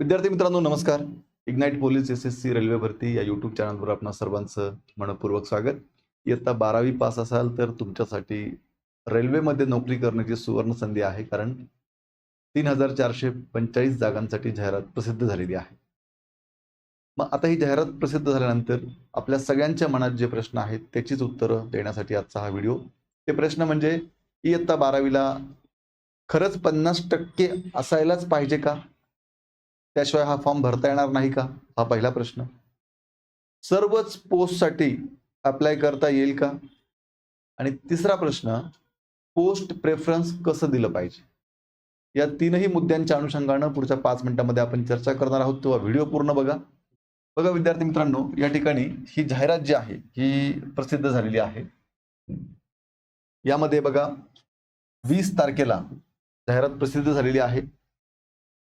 विद्यार्थी मित्रांनो नमस्कार. Ignite police S S C railway भरती या यूट्यूब चॅनलवर आपण सर्वांचं मनपूर्वक स्वागत. इयत्ता बारावी पास असाल तर तुमच्यासाठी रेल्वेमध्ये नोकरी करण्याची सुवर्ण संधी आहे कारण तीन हजार चारशे पंचेचाळीस जागांसाठी जाहिरात प्रसिद्ध झालेली आहे. मग आता ही जाहिरात प्रसिद्ध झाल्यानंतर आपल्या सगळ्यांच्या मनात जे प्रश्न आहेत त्याचीच उत्तरं देण्यासाठी आजचा हा व्हिडिओ. ते प्रश्न म्हणजे इयत्ता बारावीला खरंच पन्नास टक्के असायलाच पाहिजे का? त्याशिवाय हा फॉर्म भरता येणार नाही का? हा पहिला प्रश्न. सर्वच पोस्टसाठी अप्लाय करता येईल का? आणि तिसरा प्रश्न पोस्ट प्रेफरन्स कसं दिलं पाहिजे? या तीनही मुद्द्यांच्या अनुषंगानं पुढच्या पाच मिनिटांमध्ये आपण चर्चा करणार आहोत. तेव्हा व्हिडिओ पूर्ण बघा. बघा विद्यार्थी मित्रांनो या ठिकाणी ही जाहिरात जी आहे ही प्रसिद्ध झालेली आहे. यामध्ये बघा वीस तारखेला जाहिरात प्रसिद्ध झालेली आहे.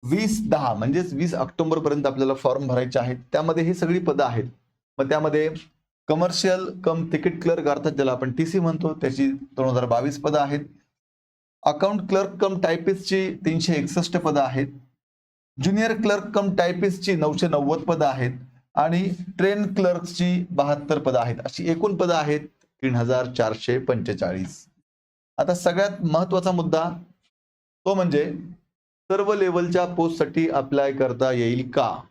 वीस दहा म्हणजेच वीस ऑक्टोबर पर्यंत आपल्याला फॉर्म भरायचे आहेत. त्यामध्ये ही सगळी पदं आहेत. मग त्यामध्ये कमर्शियल कम तिकीट क्लर्क अर्थात ज्याला आपण टी सी म्हणतो त्याची दोन हजार बावीस पदं आहेत. अकाउंट क्लर्क कम टायपिस्टची तीनशे एकसष्ट पदं आहेत. ज्युनियर क्लर्क कम टायपिस्टची नऊशे नव्वद पदं आहेत. आणि ट्रेन क्लर्कची बहात्तर पदं आहेत. अशी एकूण पदं आहेत तीन हजार चारशे पंचेचाळीस. आता सगळ्यात महत्त्वाचा मुद्दा तो म्हणजे सर्व लेवलच्या पोस्टसाठी अप्लाय करता येईल का?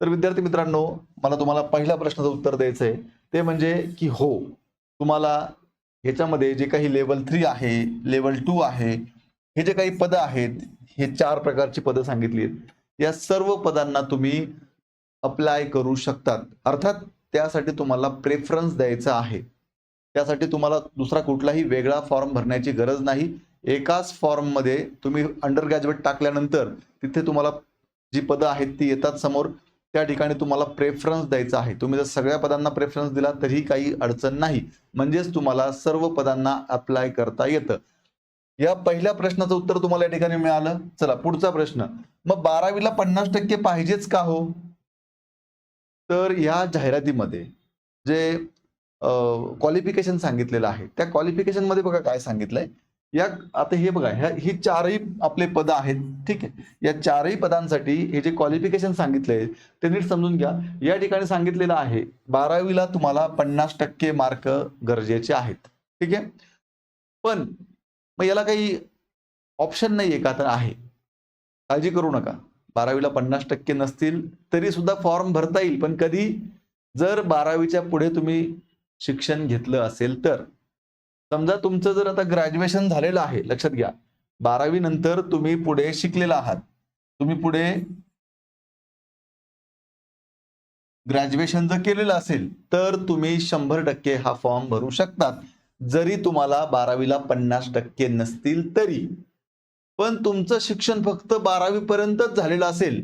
तर विद्यार्थी मित्रांनो मला तुम्हाला पहिल्या प्रश्नाचं उत्तर द्यायचं आहे. ते म्हणजे की हो तुम्हाला ह्याच्यामध्ये जे काही लेवल थ्री आहे लेवल टू आहे हे जे काही पदं आहेत हे चार प्रकारची पदं सांगितली आहेत. या सर्व पदांना तुम्ही अप्लाय करू शकतात. अर्थात त्यासाठी तुम्हाला प्रेफरन्स द्यायचा आहे. त्यासाठी तुम्हाला दुसरा कुठलाही वेगळा फॉर्म भरण्याची गरज नाही. एकाच फॉर्ममध्ये तुम्ही अंडर ग्रॅज्युएट टाकल्यानंतर तिथे तुम्हाला जी पदं आहेत ती येतात समोर. त्या ठिकाणी तुम्हाला प्रेफरन्स द्यायचा आहे. तुम्ही जर सगळ्या पदांना प्रेफरन्स दिला तरी काही अडचण नाही. म्हणजेच तुम्हाला सर्व पदांना अप्लाय करता येतं. या पहिल्या प्रश्नाचं उत्तर तुम्हाला या ठिकाणी मिळालं. चला पुढचा प्रश्न. मग बारावीला पन्नास टक्के पाहिजेच का हो? तर या जाहिरातीमध्ये जे क्वालिफिकेशन सांगितलेलं आहे त्या क्वालिफिकेशनमध्ये बघा काय सांगितलंय. या आता हे बघा ह्या ही चारही आपले पद आहेत ठीक आहे? या चारही पदांसाठी हे जे क्वालिफिकेशन सांगितलंय ते नीट समजून घ्या. या ठिकाणी सांगितलेलं आहे बारावीला तुम्हाला पन्नास टक्के मार्क गरजेचे आहेत ठीक आहे? पण मग याला काही ऑप्शन नाहीये का? तर आहे. काळजी करू नका. बारावीला पन्नास टक्के नसतील तरी सुद्धा फॉर्म भरता येईल. पण कधी जर बारावीच्या पुढे तुम्ही शिक्षण घेतलं असेल तर. समजा तुमचं जर आता ग्रॅज्युएशन झालेलं आहे लक्षात घ्या. बारावी नंतर तुम्ही पुढे शिकलेला आहात. तुम्ही पुढे ग्रॅज्युएशन जर केलेलं असेल तर तुम्ही शंभर टक्के हा फॉर्म भरू शकतात. जरी तुम्हाला बारावीला पन्नास टक्के नसतील तरी. पण तुमचं शिक्षण फक्त बारावी पर्यंतच झालेलं असेल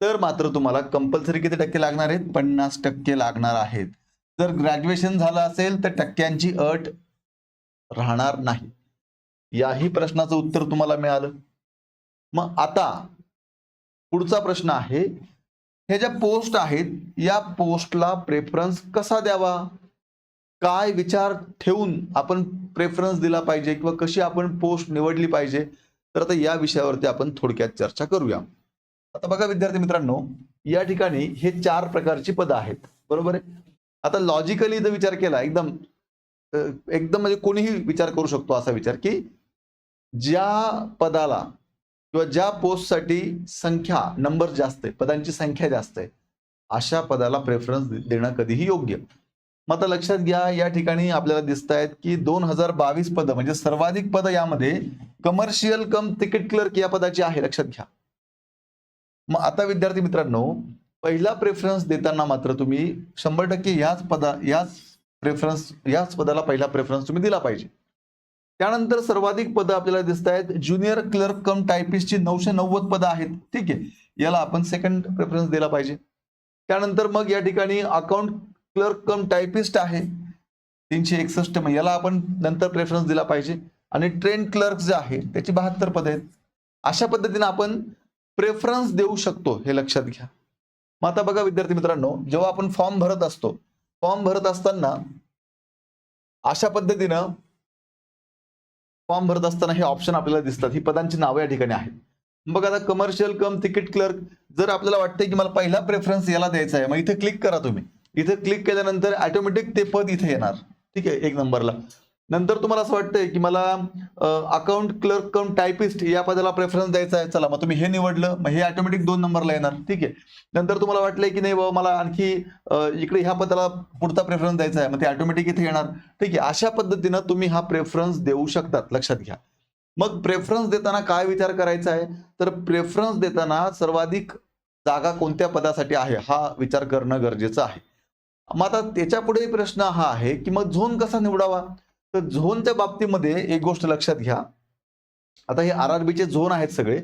तर मात्र तुम्हाला कंपल्सरी किती टक्के लागणार आहेत? पन्नास टक्के लागणार आहेत. जर ग्रॅज्युएशन झालं असेल तर टक्क्यांची अट राहणार नाही. याही प्रश्नाचं उत्तर तुम्हाला मिळालं. मग आता पुढचा प्रश्न आहे हे ज्या पोस्ट आहेत या पोस्टला प्रेफरन्स कसा द्यावा? काय विचार ठेवून आपण प्रेफरन्स दिला पाहिजे किंवा कशी आपण पोस्ट निवडली पाहिजे? तर आता या विषयावरती आपण थोडक्यात चर्चा करूया. आता बघा विद्यार्थी मित्रांनो या ठिकाणी हे चार प्रकारची पदं आहेत. बरोबर आहे? आता लॉजिकली जर विचार केला एकदम एकदम म्हणजे कोणीही विचार करू शकतो असा विचार की ज्या पदाला किंवा ज्या पोस्टसाठी संख्या नंबर जास्त आहे पदांची संख्या जास्त आहे अशा पदाला प्रेफरन्स देणं कधीही योग्य. मग आता लक्षात घ्या या ठिकाणी आपल्याला दिसत आहेत की दोन हजार बावीस पदं म्हणजे सर्वाधिक पदं यामध्ये कमर्शियल कम तिकीट क्लर्क या पदाची आहे लक्षात घ्या. मग आता विद्यार्थी मित्रांनो पहिला प्रेफरन्स देताना मात्र तुम्ही शंभर टक्के याच पदा याच प्रेफरन्स याच पदाला पहिला प्रेफरन्स तुम्ही दिला पाहिजे. त्यानंतर सर्वाधिक पदं आपल्याला दिसत आहेत. ज्युनियर क्लर्क कम टायपिस्टची नऊशे नव्वद पदं आहेत. ठीक आहे. याला आपण सेकंड प्रेफरन्स दिला पाहिजे. त्यानंतर मग या ठिकाणी अकाउंट क्लर्क कम टायपिस्ट आहे. तीनशे एकसष्ट मग याला आपण नंतर प्रेफरन्स दिला पाहिजे. आणि ट्रेन क्लर्क जे आहे त्याची बहात्तर पद आहेत. अशा पद्धतीने आपण प्रेफरन्स देऊ शकतो हे लक्षात घ्या. मग आता बघा विद्यार्थी मित्रांनो जेव्हा आपण फॉर्म भरत असतो फॉर्म भरत असताना अशा पद्धतीनं फॉर्म भरत असताना हे ऑप्शन आपल्याला दिसतात. ही पदांची नावं या ठिकाणी आहेत. मग आता कमर्शियल कम तिकीट क्लर्क जर आपल्याला वाटतंय की मला पहिला प्रेफरन्स याला द्यायचा आहे मग इथे क्लिक करा तुम्ही. इथे क्लिक केल्यानंतर ऑटोमॅटिक ते पद इथे येणार. ठीक आहे एक नंबरला. नंतर तुम्हाला असं वाटतंय की मला अकाउंट क्लर्क कम टायपिस्ट या पदाला प्रेफरन्स द्यायचा आहे चला मग तुम्ही हे निवडलं मग हे ऑटोमॅटिक दोन नंबरला येणार ठीक आहे. नंतर तुम्हाला वाटलंय की नाही बाबा मला आणखी इकडे ह्या पदाला पुढचा प्रेफरन्स द्यायचा आहे मग ते ऑटोमॅटिक इथे येणार. ठीक आहे अशा पद्धतीनं तुम्ही हा प्रेफरन्स देऊ शकतात लक्षात घ्या. मग प्रेफरन्स देताना काय विचार करायचा आहे? तर प्रेफरन्स देताना सर्वाधिक जागा कोणत्या पदासाठी आहे हा विचार करणं गरजेचं आहे. मग आता त्याच्या पुढे प्रश्न हा आहे की मग झोन कसा निवडावा? तर झोनच्या बाबतीमध्ये एक गोष्ट लक्षात घ्या. आता हे आर आर बीचे झोन आहेत सगळे.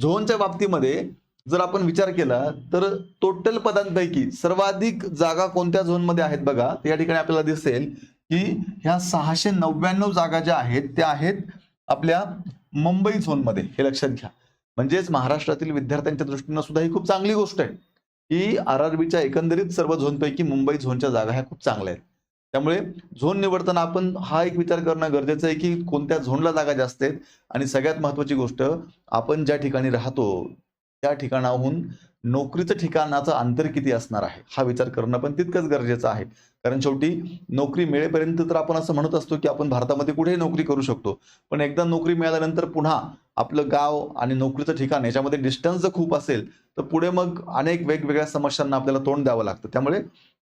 झोनच्या बाबतीमध्ये जर आपण विचार केला तर टोटल पदांपैकी सर्वाधिक जागा कोणत्या झोनमध्ये आहेत बघा? या ठिकाणी आपल्याला दिसेल की ह्या सहाशे नव्याण्णव जागा ज्या आहेत त्या आहेत आपल्या मुंबई झोनमध्ये. हे लक्षात घ्या. म्हणजेच महाराष्ट्रातील विद्यार्थ्यांच्या दृष्टीनं सुद्धा ही खूप चांगली गोष्ट आहे. की आर आर बीच्या एकंदरीत सर्व झोनपैकी मुंबई झोनच्या जागा ह्या खूप चांगल्या आहेत. त्यामुळे झोन निवडताना आपण हा एक विचार करणं गरजेचं आहे की कोणत्या झोनला जागा जास्त आहेत. आणि सगळ्यात महत्त्वाची गोष्ट आपण ज्या ठिकाणी राहतो त्या ठिकाणाहून नोकरीचं ठिकाणाचं अंतर किती असणार आहे हा विचार करणं पण तितकंच गरजेचं आहे. कारण शेवटी नोकरी मिळेपर्यंत तर आपण असं म्हणत असतो की आपण भारतामध्ये कुठेही नोकरी करू शकतो. पण एकदा नोकरी मिळाल्यानंतर पुन्हा आपलं गाव आणि नोकरीचं ठिकाण याच्यामध्ये डिस्टन्स जर खूप असेल तर पुढे मग अनेक वेगवेगळ्या समस्यांना आपल्याला तोंड द्यावं लागतं. त्यामुळे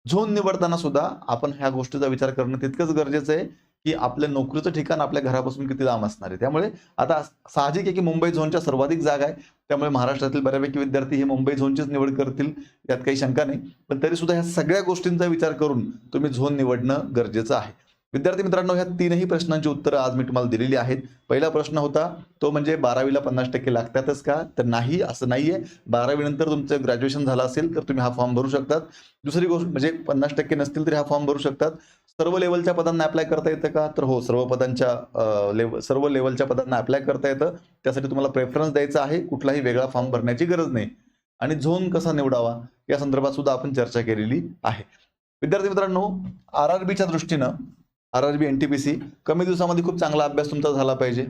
झोन निवडताना सुद्धा आपण ह्या गोष्टीचा विचार करणं तितकंच गरजेचं आहे की आपल्या नोकरीचं ठिकाण आपल्या घरापासून किती लांब असणार आहे. त्यामुळे आता साहजिक आहे की मुंबई झोनच्या सर्वाधिक जागा आहे. त्यामुळे महाराष्ट्रातील बऱ्यापैकी विद्यार्थी हे मुंबई झोनचीच निवड करतील यात काही शंका नाही. पण तरी सुद्धा ह्या सगळ्या गोष्टींचा विचार करून तुम्ही झोन निवडणं गरजेचं आहे. विद्यार्थी मित्रांनो ह्या तीनही प्रश्नांची उत्तरं आज मी तुम्हाला दिलेली आहेत. पहिला प्रश्न होता तो म्हणजे बारावीला पन्नास टक्के लागतातच का? तर नाही असं नाहीये. बारावी नंतर तुमचं ग्रॅज्युएशन झालं असेल तर तुम्ही हा फॉर्म भरू शकतात. दुसरी गोष्ट म्हणजे पन्नास टक्के नसतील तरी हा फॉर्म भरू शकतात. सर्व लेवलच्या पदांना अप्लाय करता येतं का? तर हो सर्व पदांच्या लेव सर्व लेवलच्या पदांना अप्लाय करता येतं. त्यासाठी तुम्हाला प्रेफरन्स द्यायचा आहे. कुठलाही वेगळा फॉर्म भरण्याची गरज नाही. आणि झोन कसा निवडावा? या संदर्भात सुद्धा आपण चर्चा केलेली आहे. विद्यार्थी मित्रांनो आर आर बीच्या दृष्टीनं R R B N T P C कमी दिवसामध्ये खूप चांगला अभ्यास तुमचा झाला पाहिजे.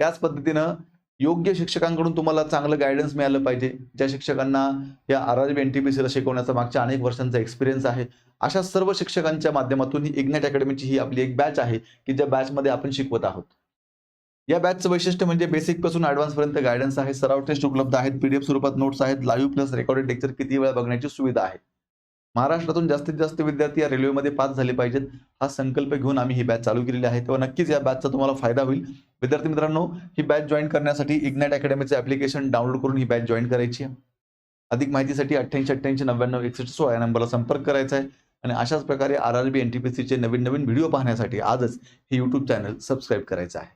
त्याच पद्धतीनं योग्य शिक्षकांकडून तुम्हाला चांगलं गायडन्स मिळालं पाहिजे. ज्या शिक्षकांना या R R B N T P सीला शिकवण्याचा मागच्या अनेक वर्षांचा एक्सपिरियन्स आहे. अशा सर्व शिक्षकांच्या माध्यमातून ही इग्नेट अकॅडमीची ही आपली एक बॅच आहे की ज्या बॅचमध्ये आपण शिकवत आहोत. या बॅचचं वैशिष्ट्य म्हणजे बेसिकपासून ऍडव्हान्स पर्यंत गायडन्स आहे. सराव टेस्ट उपलब्ध आहेत. पीडीएफ स्वरूपात नोट्स आहेत. लाईव्ह प्लस रेकॉर्डेड लेक्चर किती वेळा बघण्याची सुविधा आहे. महाराष्ट्रातून जास्तीत जास्त विद्यार्थी या रेल्वेमध्ये पास झाले पाहिजेत. हा संकल्प घेऊन आम्ही ही बॅच चालू केलेली आहे. तेव्हा नक्कीच या बॅचचा तुम्हाला फायदा होईल. विद्यार्थी मित्रांनो ही बॅच जॉईन करण्यासाठी इग्नाइट अकॅडमीचं ऍप्लिकेशन डाउनलोड करून ही बॅच जॉईन करायची आहे. अधिक माहितीसाठी अठ्ठ्याऐंशी अठ्ठ्याऐंशी नव्याण्णव एकसष्ट सोळा या नंबरला संपर्क करायचा आहे. आणि अशाच प्रकारे R R B N T P सीचे नवीन नवीन व्हिडिओ पाहण्यासाठी आजच हे यूट्यूब चॅनल सबस्क्राईब करायचं आहे.